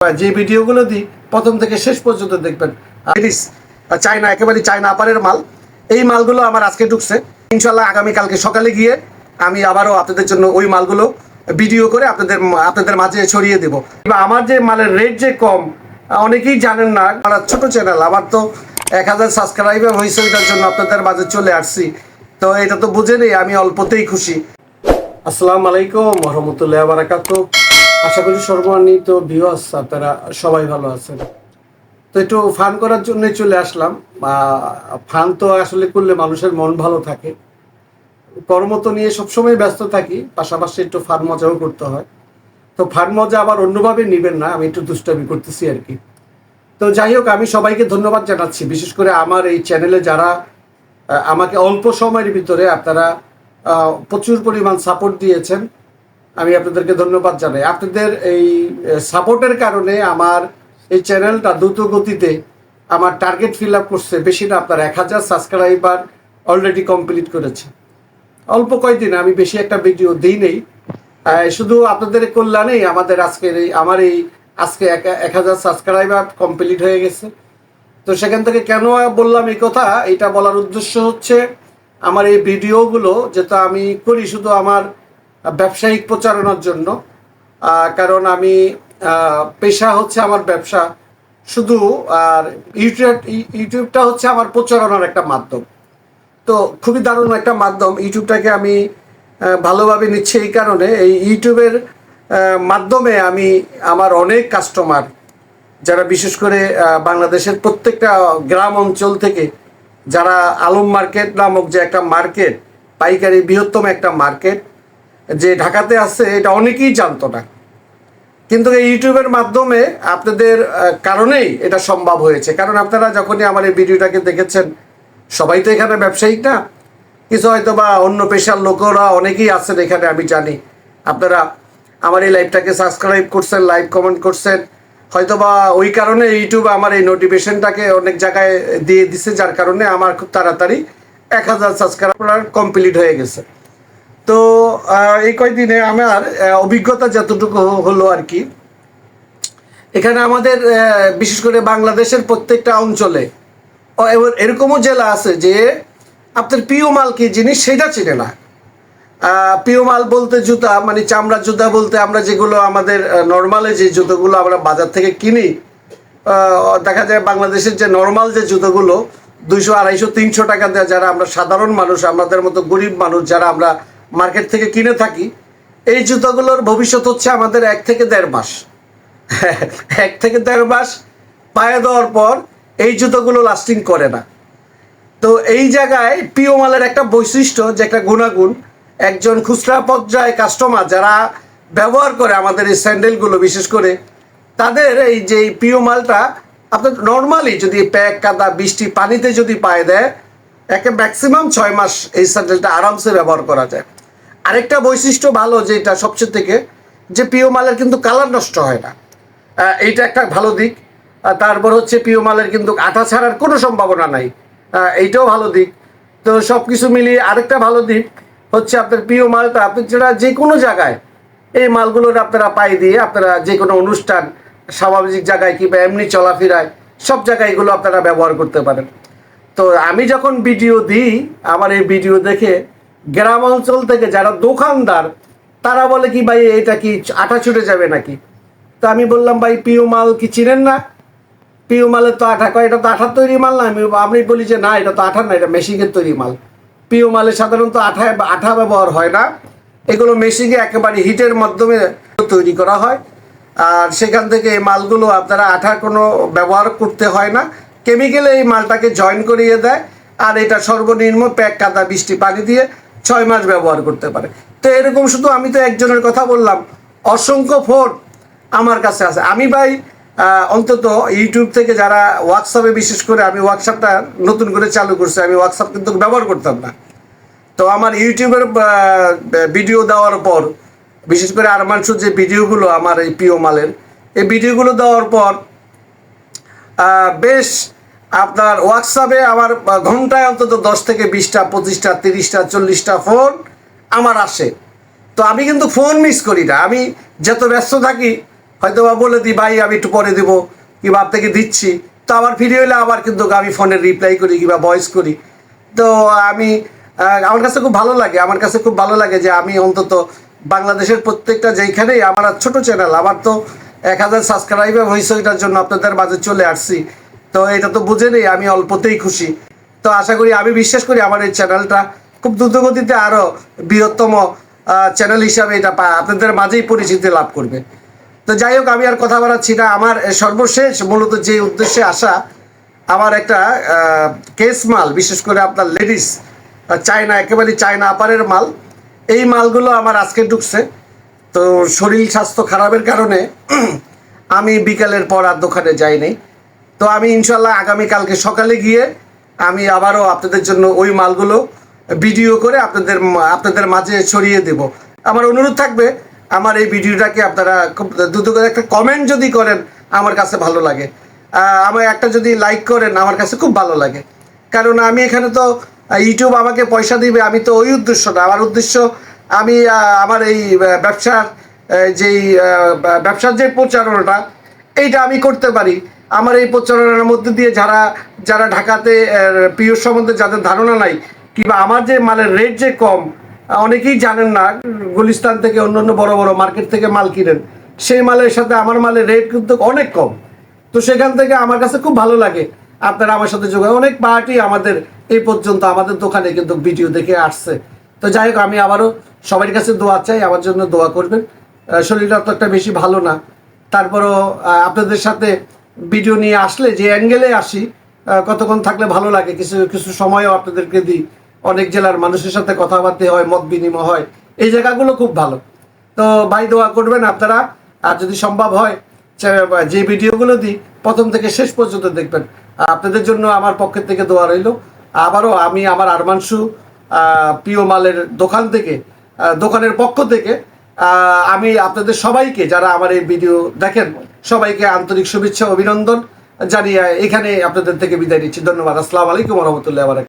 যে ভিডিওগুলো দিই, প্রথম থেকে শেষ পর্যন্ত দেখবেন। চায়না একেবারে চায়না আপারের মাল। এই মালগুলো আমার আজকে ঢুকছে। ইনশাল্লাহ আগামীকালকে সকালে গিয়ে আমি আবারও আপনাদের জন্য ওই মালগুলো ভিডিও করে আপনাদের আপনাদের মাঝে ছড়িয়ে দেবো। আমার যে মালের রেট যে কম, অনেকেই জানেন না, আমার ছোট চ্যানেল আমার তো এক হাজার সাবস্ক্রাইবার হয়েছে, ওইটার জন্য আপনাদের মাঝে চলে আসছি। তো এটা তো বুঝেনই আমি অল্পতেই খুশি। আসসালামু আলাইকুম, রহমতুল্লাহ বারাকাত আশা করি সর্বমান্বিত ভিউয়ার্স আপনারা সবাই ভালো আছেন। তো একটু ফান করার জন্য চলে আসলাম। বা ফান তো আসলে করলে মানুষের মন ভালো থাকে। কর্ম তো নিয়ে সবসময় ব্যস্ত থাকি, পাশাপাশি একটু ফান মজাও করতে হয়। তো ফান মজা আবার অন্যভাবে নেবেন না, আমি একটু দুষ্টামি করতেছি আর কি। তো যাই হোক, আমি সবাইকে ধন্যবাদ জানাচ্ছি। বিশেষ করে আমার এই চ্যানেলে যারা আমাকে অল্প সময়ের ভিতরে আপনারা প্রচুর পরিমাণ সাপোর্ট দিয়েছেন আমি আপনাদেরকে ধন্যবাদ জানাই। আপনাদের এই সাপোর্টের কারণে আমার এই চ্যানেলটা দ্রুত গতিতে আমার টার্গেট ফিল আপ করছে। বেশি না, আপনার এক হাজার সাবস্ক্রাইবার অলরেডি কমপ্লিট করেছে। অল্প কয়েকদিন, আমি বেশি একটা ভিডিও দিই নেই। শুধু আপনাদের কল্যাণেই আমাদের আজকের এই, আমার এই আজকে এক হাজার সাবস্ক্রাইবার কমপ্লিট হয়ে গেছে। তো সেখান থেকে কেন বললাম এই কথা? এটা বলার উদ্দেশ্য হচ্ছে, আমার এই ভিডিওগুলো যেটা আমি করি, শুধু আমার ব্যবসায়িক প্রচারণার জন্য। কারণ আমি পেশা হচ্ছে আমার ব্যবসা। শুধু, আর ইউটিউব, ইউটিউবটা হচ্ছে আমার প্রচারণার একটা মাধ্যম। তো খুবই দারুণ একটা মাধ্যম। ইউটিউবটাকে আমি ভালোভাবে নিচ্ছি এই কারণে। এই ইউটিউবের মাধ্যমে আমি আমার অনেক কাস্টমার যারা বিশেষ করে বাংলাদেশের প্রত্যেকটা গ্রাম অঞ্চল থেকে, যারা আলম মার্কেট নামক যে একটা মার্কেট, পাইকারি বৃহত্তম একটা মার্কেট যে ঢাকাতে আছে, এটা অনেকেই জানতো না। কিন্তু এই ইউটিউবের মাধ্যমে আপনাদের কারণেই এটা সম্ভব হয়েছে। কারণ আপনারা যখনই আমার এই ভিডিওটাকে দেখেছেন, সবাই তো এখানে ব্যবসায়িক না। কিছু হয়তো বা অন্য পেশার লোকেরা অনেকেই আছেন এখানে, আমি জানি। আপনারা আমার এই লাইভটাকে সাবস্ক্রাইব করছেন লাইভ কমেন্ট করছেন। হয়তো বা ওই কারণে ইউটিউব আমার এই নোটিফিকেশনটাকে অনেক জায়গায় দিয়ে দিছে, যার কারণে আমার খুব তাড়াতাড়ি এক হাজার সাবস্ক্রাইবার কমপ্লিট হয়ে গেছে। তো এই কয়দিনে আমার অভিজ্ঞতা যতটুকু হলো আর কি, এখানে আমাদের বিশেষ করে বাংলাদেশের প্রত্যেকটা অঞ্চলে এরকমও জেলা আছে যে, আপনার পিও মাল কি জিনিস সেটা চিনে না। পিও মাল বলতে জুতা মানে চামড়া জুতা বলতে আমরা যেগুলো আমাদের নর্মালে যে জুতোগুলো আমরা বাজার থেকে কিনি দেখা যায় বাংলাদেশের যে নর্মাল যে জুতোগুলো, দুইশো, আড়াইশো, তিনশো টাকা দেওয়া যারা আমরা সাধারণ মানুষ, আমাদের মতো গরিব মানুষ যারা আমরা মার্কেট থেকে কিনে থাকি, এই জুতোগুলোর ভবিষ্যৎ হচ্ছে আমাদের এক থেকে দেড় মাস। এক থেকে দেড় মাস পায়ে দেওয়ার পর এই জুতোগুলো লাস্টিং করে না। তো এই জায়গায় পিও মালের একটা বৈশিষ্ট্য যে একটা গুণাগুণ, একজন খুচরা পর্যায়ে কাস্টমার যারা ব্যবহার করে আমাদের এই স্যান্ডেলগুলো বিশেষ করে, তাদের এই যে প্রিয় মালটা আপনার নর্মালি যদি প্যাক, কাদা, বৃষ্টি, পানিতে যদি পায়ে দেয়, একে ম্যাক্সিমাম ছয় মাস এই স্যান্ডেলটা আরামসে ব্যবহার করা যায়। আরেকটা বৈশিষ্ট্য ভালো যেটা সবচেয়ে থেকে, যে প্রিয় মালের কিন্তু কালার নষ্ট হয় না। এইটা একটা ভালো দিক। তারপর হচ্ছে প্রিয় মালের কিন্তু আঠা ছাড়ার কোনো সম্ভাবনা নাই। এইটাও ভালো দিক। তো সব কিছু মিলিয়ে আরেকটা ভালো দিক হচ্ছে আপনার প্রিয় মালটা আপনি যেটা যে কোনো জায়গায় এই মালগুলোর আপনারা পাই দিয়ে আপনারা যে কোনো অনুষ্ঠান, স্বাভাবিক জায়গায় কিংবা এমনি চলাফেরায় সব জায়গায় এগুলো আপনারা ব্যবহার করতে পারেন। তো আমি যখন ভিডিও দিই, আমার এই ভিডিও দেখে গ্রাম অঞ্চল থেকে যারা দোকানদার, তারা বলে কি, ভাই, এটা কি আটা ছুটে যাবে নাকি? তো আমি বললাম, ভাই পিও মাল কি চিনেন না? পিও মালের তো আঠা কয়, এটা তো আঠার তৈরি মাল না। আমি আমি বলি যে, না, এটা তো আঠার না, এটা মেশিনের তৈরি মাল। পিও মালে সাধারণত আঠা আঠা ব্যবহার হয় না। এগুলো মেশিনে একেবারে হিটের মাধ্যমে তৈরি করা হয়। আর সেখান থেকে এই মালগুলো আপনারা আঠার কোনো ব্যবহার করতে হয় না। কেমিক্যালে এই মালটাকে জয়েন করিয়ে দেয়। আর এটা সর্বনিম্ন প্যাক কাদা, বৃষ্টি পানি দিয়ে ছয় মাস ব্যবহার করতে পারে। তো এরকম শুধু আমি তো একজনের কথা বললাম, অসংখ্য ফোন আমার কাছে আছে। আমি ভাই অন্তত ইউটিউব থেকে যারা হোয়াটসঅ্যাপে বিশেষ করে আমি হোয়াটসঅ্যাপটা নতুন করে চালু করছি, আমি হোয়াটসঅ্যাপ কিন্তু ব্যবহার করতাম না। তো আমার ইউটিউবের ভিডিও দেওয়ার পর, বিশেষ করে আরমানসুর যে ভিডিওগুলো আমার এই প্রিয় মালের, এই ভিডিওগুলো দেওয়ার পর বেশ আপনার হোয়াটসঅ্যাপে আমার ঘন্টায় অন্তত দশ থেকে বিশটা পঁচিশটা তিরিশটা চল্লিশটা ফোন আমার আসে। তো আমি কিন্তু ফোন মিস করি না। আমি যত ব্যস্ত থাকি হয়তো বা বলে দিই, ভাই, আমি একটু পরে দেবো। কিংবা আপনাকে দিচ্ছি। তো আমার ফিরে হলে আবার কিন্তু আমি ফোনে রিপ্লাই করি কিংবা ভয়েস করি। তো আমি আমার কাছে খুব ভালো লাগে। আমার কাছে খুব ভালো লাগে যে আমি অন্তত বাংলাদেশের প্রত্যেকটা যেইখানেই, আমার ছোট চ্যানেল আমার তো এক হাজার সাবস্ক্রাইবার হয়েছে ওইটার জন্য আপনাদের মাঝে চলে আসছি। তো এটা তো বুঝে নেই, আমি অল্পতেই খুশি। তো আশা করি, আমি বিশ্বাস করি আমার এই চ্যানেলটা খুব দ্রুতগতিতে আরও বৃহত্তম চ্যানেল হিসাবে এটা পা- আপনাদের মাঝেই পরিচিতি লাভ করবে। তো যাই হোক, আমি আর কথা বাড়াচ্ছি না। আমার সর্বশেষ মূলত যে উদ্দেশ্যে আসা, আমার একটা কেস মাল, বিশেষ করে আপনার লেডিস চায়না একেবারে চায়না আপারের মাল। এই মালগুলো আমার আজকে ঢুকছে। তো শরীর স্বাস্থ্য খারাপের কারণে, আমি বিকালের পর আর দোকানে যাইনি। তো আমি ইনশাল্লাহ আগামীকালকে সকালে গিয়ে আমি আবারও আপনাদের জন্য ওই মালগুলো ভিডিও করে আপনাদের আপনাদের মাঝে ছড়িয়ে দেব। আমার অনুরোধ থাকবে, আমার এই ভিডিওটাকে আপনারা খুব দ্রুত করে একটা কমেন্ট যদি করেন, আমার কাছে ভালো লাগে। আমার একটা যদি লাইক করেন, আমার কাছে খুব ভালো লাগে। কারণ আমি এখানে তো ইউটিউব আমাকে পয়সা দিবে, আমি তো ওই উদ্দেশ্য না। আমার উদ্দেশ্য, আমি আমার এই ব্যবসার যেই ব্যবসার যে প্রচারণাটা, এইটা আমি করতে পারি। আমার এই প্রচারণার মধ্যে দিয়ে যারা যারা ঢাকাতে প্রিয় সম্বন্ধে যাদের ধারণা নাই, কিংবা আমার যে মালের রেট যে কম, অনেকেই জানেন না, গুলিস্তান থেকে অন্য অন্য বড় বড় মার্কেট থেকে মাল কিনেন। সেই মালের সাথে আমার মালের রেট কিন্তু অনেক কম। তো সেখান থেকে আমার কাছে খুব ভালো লাগে। আপনারা আমার সাথে যোগাযোগ, অনেক পার্টি আমাদের এই পর্যন্ত আমাদের দোকানে কিন্তু ভিডিও দেখে আসছে। তো যাই হোক, আমি আবারও সবার কাছে দোয়া চাই, আমার জন্য দোয়া করবেন। শরীরটা তো একটা বেশি ভালো না। তারপরও আপনাদের সাথে ভিডিও নিয়ে আসলে যে অ্যাঙ্গেলে আসি কতক্ষণ থাকলে ভালো লাগে, কিছু কিছু সময়ও আপনাদেরকে দিই। অনেক জেলার মানুষের সাথে কথাবার্তা হয়, মত বিনিময় হয়। এই জায়গাগুলো খুব ভালো। তো ভাই, দোয়া করবেন আপনারা। আর যদি সম্ভব হয়, যে ভিডিওগুলো দিই, প্রথম থেকে শেষ পর্যন্ত দেখবেন। আপনাদের জন্য আমার পক্ষের থেকে দোয়া রইল। আবারও আমি আমার আরমানসু প্রিয় মালের দোকান থেকে দোকানের পক্ষ থেকে আমি আপনাদের সবাইকে, যারা আমার এই ভিডিও দেখেন সবাইকে আন্তরিক শুভেচ্ছা অভিনন্দন জানিয়ে এখানে আপনাদের থেকে বিদায় নিচ্ছি। ধন্যবাদ। আসসালামু আলাইকুম রহমতুল্লাহ